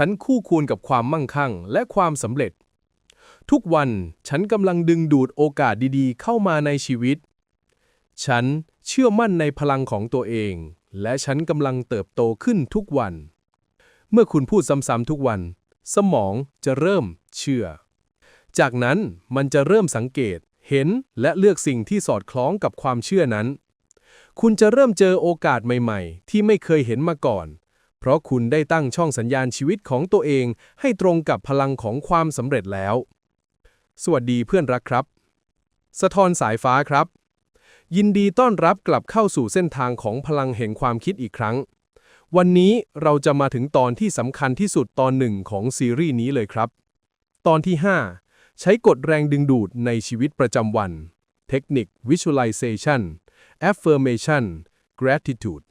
ฉันคู่ควรกับความมั่งคั่งและความสำเร็จ ทุกวันฉันกำลังดึงดูดโอกาสดีๆ เข้ามาในชีวิต ฉันเชื่อมั่นในพลังของตัวเอง และฉันกำลังเติบโตขึ้นทุกวัน เมื่อคุณพูดซ้ำๆทุกวัน สมองจะเริ่มเชื่อ จากนั้นมันจะเริ่มสังเกต เห็นและเลือกสิ่งที่สอดคล้องกับความเชื่อนั้น คุณจะเริ่มเจอโอกาสใหม่ ๆ ที่ไม่เคยเห็นมาก่อน เพราะคุณได้ตั้งช่องสัญญาณชีวิตของตัวเอง ให้ตรงกับพลังของความสำเร็จแล้ว สวัสดีเพื่อนรักครับ สะท้อนสายฟ้าครับ ยินดีต้อนรับกลับเข้าสู่เส้นทางของพลังแห่งความคิดอีกครั้ง วันนี้เราจะมาถึงตอนที่สำคัญที่สุดตอนหนึ่งของซีรีส์นี้เลยครับ ตอนที่ 5 ใช้กฎแรงดึงดูดในชีวิตประจำวัน เทคนิค Visualization Affirmation Gratitude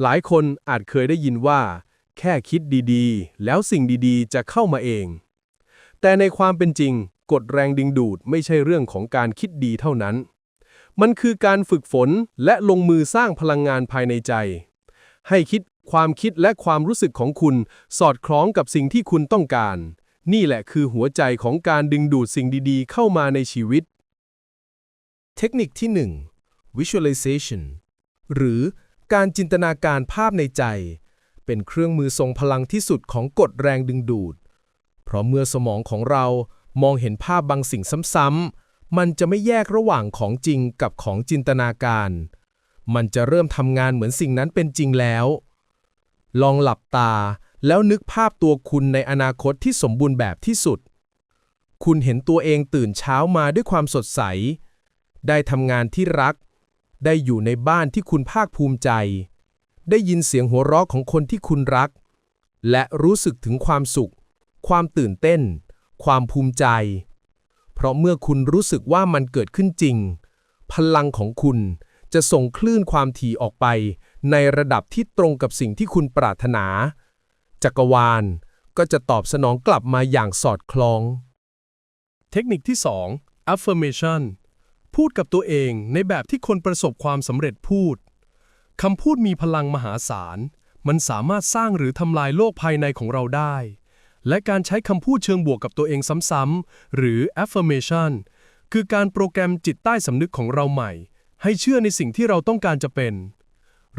หลายคนอาจเคยได้ยินว่า แค่คิดดีๆ แล้วสิ่งดีๆ จะเข้ามาเอง แต่ในความเป็นจริง กฎแรงดึงดูดไม่ใช่เรื่องของการคิดดีเท่านั้น มันคือการฝึกฝนและลงมือสร้างพลังงานภายในใจ ให้คิดความคิดและความรู้สึกของคุณสอดคล้องกับสิ่งที่คุณต้องการ นี่แหละคือหัวใจของการดึงดูดสิ่งดีๆ เข้ามาในชีวิต เทคนิคที่ 1 visualization หรือ การจินตนาการภาพในใจ เป็นเครื่องมือทรงพลังที่สุดของกฎแรงดึงดูด เพราะเมื่อสมองของเรามองเห็นภาพบางสิ่งซ้ำๆ มันจะไม่แยกระหว่างของจริงกับของจินตนาการ มันจะเริ่มทำงานเหมือนสิ่งนั้นเป็นจริงแล้ว ลองหลับตาแล้วนึกภาพตัวคุณในอนาคตที่สมบูรณ์แบบที่สุด คุณเห็นตัวเองตื่นเช้ามาด้วยความสดใส ได้ทำงานที่รัก ได้อยู่ในบ้านที่คุณภาคภูมิใจ ได้ยินเสียงหัวเราะของคนที่คุณรัก และรู้สึกถึงความสุข ความตื่นเต้น ความภูมิใจ เพราะเมื่อคุณรู้สึกว่ามันเกิดขึ้นจริง พลังของคุณจะส่งคลื่นความถี่ออกไป ในระดับที่ตรงกับสิ่งที่คุณปรารถนา จักรวาลก็จะตอบสนองกลับมาอย่างสอดคล้อง เทคนิคที่ 2 affirmation พูดกับตัวเองในแบบที่คนประสบความสำเร็จพูด คำพูดมีพลังมหาศาล มันสามารถสร้างหรือทำลายโลกภายในของเราได้ และการใช้คำพูดเชิงบวกกับตัวเองซ้ำๆ หรือ affirmation คือการโปรแกรมจิตใต้สำนึกของเราใหม่ ให้เชื่อในสิ่งที่เราต้องการจะเป็น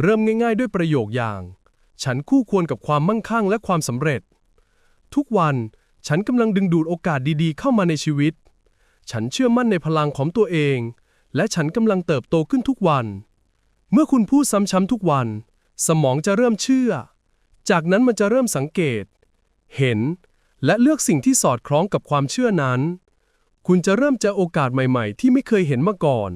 เริ่มง่ายๆ ด้วยประโยคอย่าง ฉันคู่ควรกับความมั่งคั่งและความสำเร็จ ทุกวันฉันกำลังดึงดูดโอกาสดีๆ เข้ามาในชีวิต ฉันเชื่อมั่นในพลังของตัวเอง และฉันกำลังเติบโตขึ้นทุกวัน เมื่อคุณพูดซ้ำๆทุกวัน สมองจะเริ่มเชื่อ จากนั้นมันจะเริ่มสังเกต เห็น และเลือกสิ่งที่สอดคล้องกับความเชื่อนั้น คุณจะเริ่มเจอโอกาสใหม่ๆ ที่ไม่เคยเห็นมาก่อน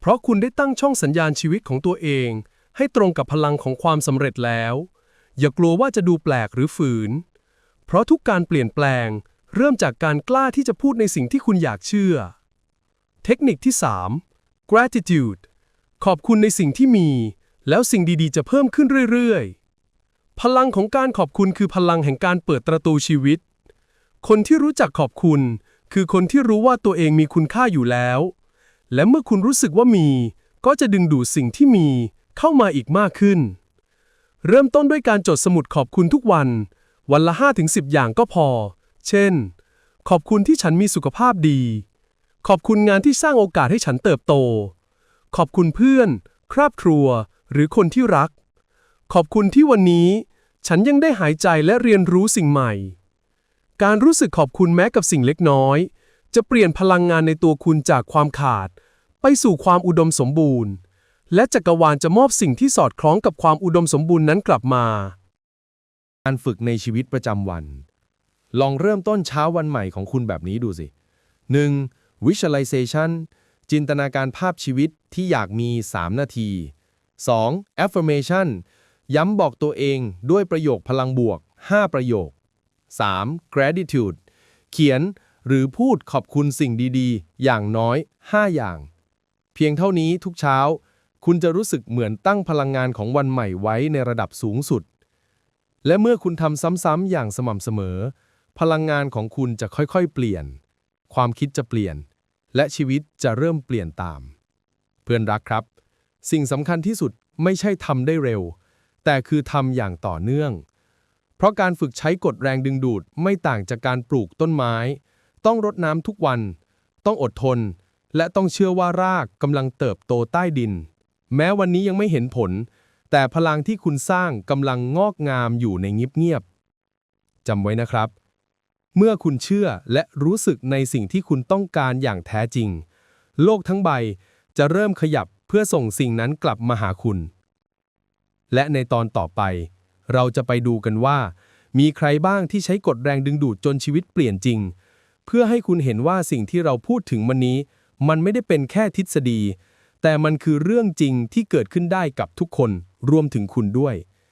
เพราะคุณได้ตั้งช่องสัญญาณชีวิตของตัวเอง ให้ตรงกับพลังของความสำเร็จแล้ว อย่ากลัวว่าจะดูแปลกหรือฝืน เพราะทุกการเปลี่ยนแปลง เริ่มจากการกล้าที่จะพูดในสิ่งที่คุณอยากเชื่อ เทคนิคที่ 3 gratitude ขอบคุณในสิ่งที่มี แล้วสิ่งดีๆ จะเพิ่มขึ้นเรื่อยๆ พลังของการขอบคุณคือพลังแห่งการเปิดประตูชีวิต คนที่รู้จักขอบคุณ คือคนที่รู้ว่าตัวเองมีคุณค่าอยู่แล้ว และเมื่อคุณรู้สึกว่ามี ก็จะดึงดูดสิ่งที่มีเข้ามาอีกมากขึ้น เริ่มต้นด้วยการจดสมุดขอบคุณทุกวัน วันละ 5-10 อย่างก็พอ เช่น ขอบคุณที่ฉันมีสุขภาพดี ขอบคุณงานที่สร้างโอกาสให้ฉันเติบโต ขอบคุณเพื่อน ครอบครัว หรือคนที่รัก ขอบคุณที่วันนี้ ฉันยังได้หายใจและเรียนรู้สิ่งใหม่ การรู้สึกขอบคุณแม้กับสิ่งเล็กน้อย จะเปลี่ยนพลังงานในตัวคุณจากความขาด ไปสู่ความอุดมสมบูรณ์ และจักรวาลจะมอบสิ่งที่สอดคล้องกับความอุดมสมบูรณ์นั้นกลับมา การฝึกในชีวิตประจำวัน ลองเริ่มต้นเช้าวันใหม่ของคุณแบบนี้ดูสิ 1. Visualization จินตนาการภาพชีวิตที่อยากมี 3 นาที 2. Affirmation ย้ำบอกตัวเองด้วยประโยคพลังบวก 5 ประโยค 3. Gratitude เขียนหรือพูดขอบคุณสิ่งดีๆ อย่างน้อย 5 อย่าง เพียงเท่านี้ทุกเช้า คุณจะรู้สึกเหมือนตั้งพลังงานของวันใหม่ไว้ในระดับสูงสุด และเมื่อคุณทำซ้ำๆอย่างสม่ำเสมอ พลังงานของคุณจะค่อยๆ เปลี่ยน ความคิดจะเปลี่ยน และชีวิตจะเริ่มเปลี่ยนตาม เพื่อนรักครับ สิ่งสำคัญที่สุดไม่ใช่ทำได้เร็ว แต่คือทำอย่างต่อเนื่อง เพราะการฝึกใช้กฎแรงดึงดูดไม่ต่างจากการปลูกต้นไม้ ต้องรดน้ำทุกวัน ต้องอดทน และต้องเชื่อว่ารากกำลังเติบโตใต้ดิน แม้วันนี้ยังไม่เห็นผล แต่พลังที่คุณสร้างกำลังงอกงามอยู่ในเงียบๆจำไว้นะครับ เมื่อคุณเชื่อและรู้สึกในสิ่งที่คุณต้องการอย่างแท้จริง โลกทั้งใบจะเริ่มขยับเพื่อส่งสิ่งนั้นกลับมาหาคุณ และในตอนต่อไป เราจะไปดูกันว่า มีใครบ้างที่ใช้กฎแรงดึงดูดจนชีวิตเปลี่ยนจริง เพื่อให้คุณเห็นว่าสิ่งที่เราพูดถึงวันนี้ มันไม่ได้เป็นแค่ทฤษฎี แต่มันคือเรื่องจริงที่เกิดขึ้นได้กับทุกคนรวมถึงคุณด้วย